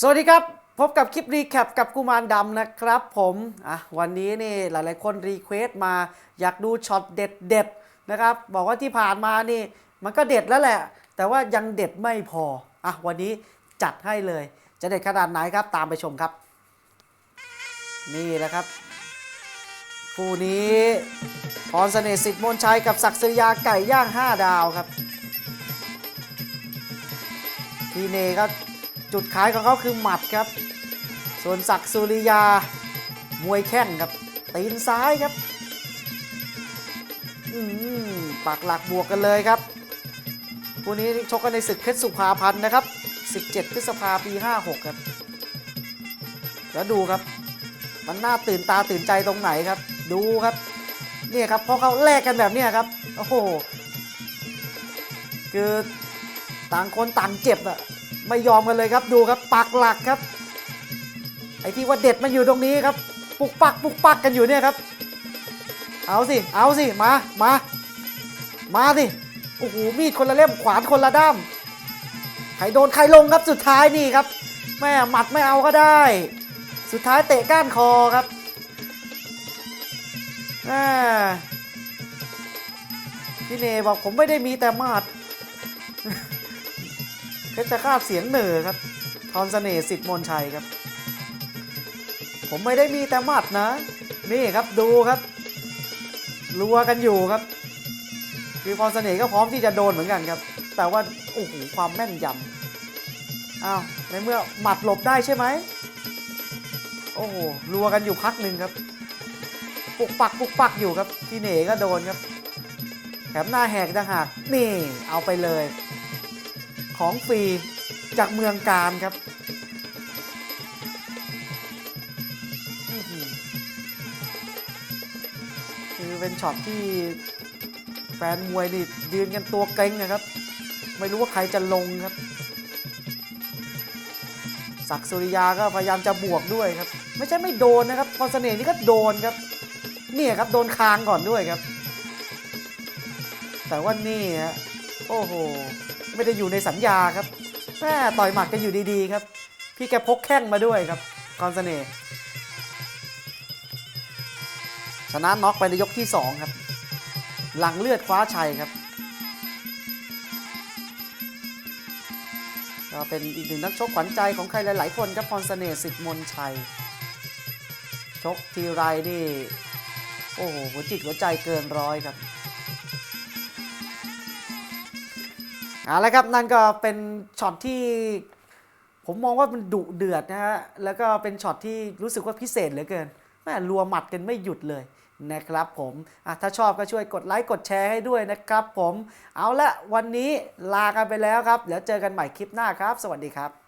สวัสดีครับ พบกับคลิปรีแคปกับกุมารดำนะครับผมอะวันนี้นี่หลายๆคนรีเควสต์มาอยากดูช็อตเด็ดเด็ดนะครับบอกว่าที่ผ่านมานี่มันก็เด็ดแล้วแหละ แต่ว่ายังเด็ดไม่พออะวันนี้จัดให้เลย จะเด็ดขนาดไหนครับตามไปชมครับ นี่แหละครับคู่นี้พรเสน่ห์สิทธิ์มนชัยกับศักดิ์ศริยาไก่ย่าง 5 ดาวครับพี่เนก็ จุดขายของเขาคือหมัดครับ ส่วนศักสุริยามวยแข้งครับ ตีนซ้ายครับอืมปักหลักบวกกันเลยครับคู่นี้ชกกันในศึกเพชรสุภาพันธ์นะครับ 17 พฤษภาปี 56 ครับ แล้วดูครับ มันน่าตื่นตาตื่นใจตรงไหนครับ ดูครับเนี่ยครับเพราะเขาแลกกันแบบเนี้ยครับ โอ้โห คือต่างคนต่างเจ็บอะ ไม่ยอมกันเลยครับดูครับปักหลักครับ ไอ้ที่ว่าเด็ดมันอยู่ตรงนี้ครับ ปุกปักปุกปักกันอยู่เนี่ยครับ เอาสิ เอาสิ มามา มาสิ โอ้โห มีดคนละเล่มขวานคนละด้ามใครโดนใครลงครับสุดท้ายนี่ครับ แม่หมัดไม่เอาก็ได้ สุดท้ายเตะก้านคอครับพี่เนบอกผมไม่ได้มีแต่หมัด เพชรฆาตเสียงเหนือครับทอนเสน่ห์สิทธิ์มนชัยครับ ผมไม่ได้มีแต่หมัดนะ นี่ครับดูครับรัวกันอยู่ครับ คือพรเสน่ห์ก็พร้อมที่จะโดนเหมือนกันครับ แต่ว่าโอ้โหความแม่นยำอ้าวในเมื่อหมัดหลบได้ใช่ไหมโอ้โหรัวกันอยู่พักหนึ่งครับ ปุกปักปุกปักอยู่ครับพี่เหน่ก็โดนครับแถมหน้าแหกต่างหากนี่เอาไปเลย ของฟรีจากเมืองการครับคือเป็นช็อตที่แฟนมวยนี่ยืนกันตัวเกร็งนะครับ ไม่รู้ว่าใครจะลงครับ ศักสุริยาก็พยายามจะบวกด้วยครับ ไม่ใช่ไม่โดนนะครับพรเสน่ห์นี่ก็โดนครับเนี่ยครับโดนคางก่อนด้วยครับ แต่ว่านี่ฮะ โอ้โห ไม่ได้อยู่ในสัญญาครับแม่ต่อยหมัดกันอยู่ดีๆครับ พี่แกพกแข้งมาด้วยครับกรเสน่ห์ชนะน็อกไปในยกที่ 2 ครับ หลังเลือดคว้าชัยครับ ก็เป็นอีกหนึ่งนักชกขวัญใจของใครหลาย ๆ คนครับพรเสน่ห์สิทธิ์มนชัย ชกทีไรนี่ โอ้โหหัวจิตหัวใจเกินร้อยครับ เอาละครับนั่นก็เป็นช็อตที่ผมมองว่ามันดุเดือดนะฮะ แล้วก็เป็นช็อตที่รู้สึกว่าพิเศษเหลือเกินแม่รัวหมัดกันไม่หยุดเลยนะครับผมอะถ้าชอบก็ช่วยกดไลค์กดแชร์ให้ด้วยนะครับผม เอาละวันนี้ลากันไปแล้วครับ เดี๋ยวเจอกันใหม่คลิปหน้าครับ สวัสดีครับ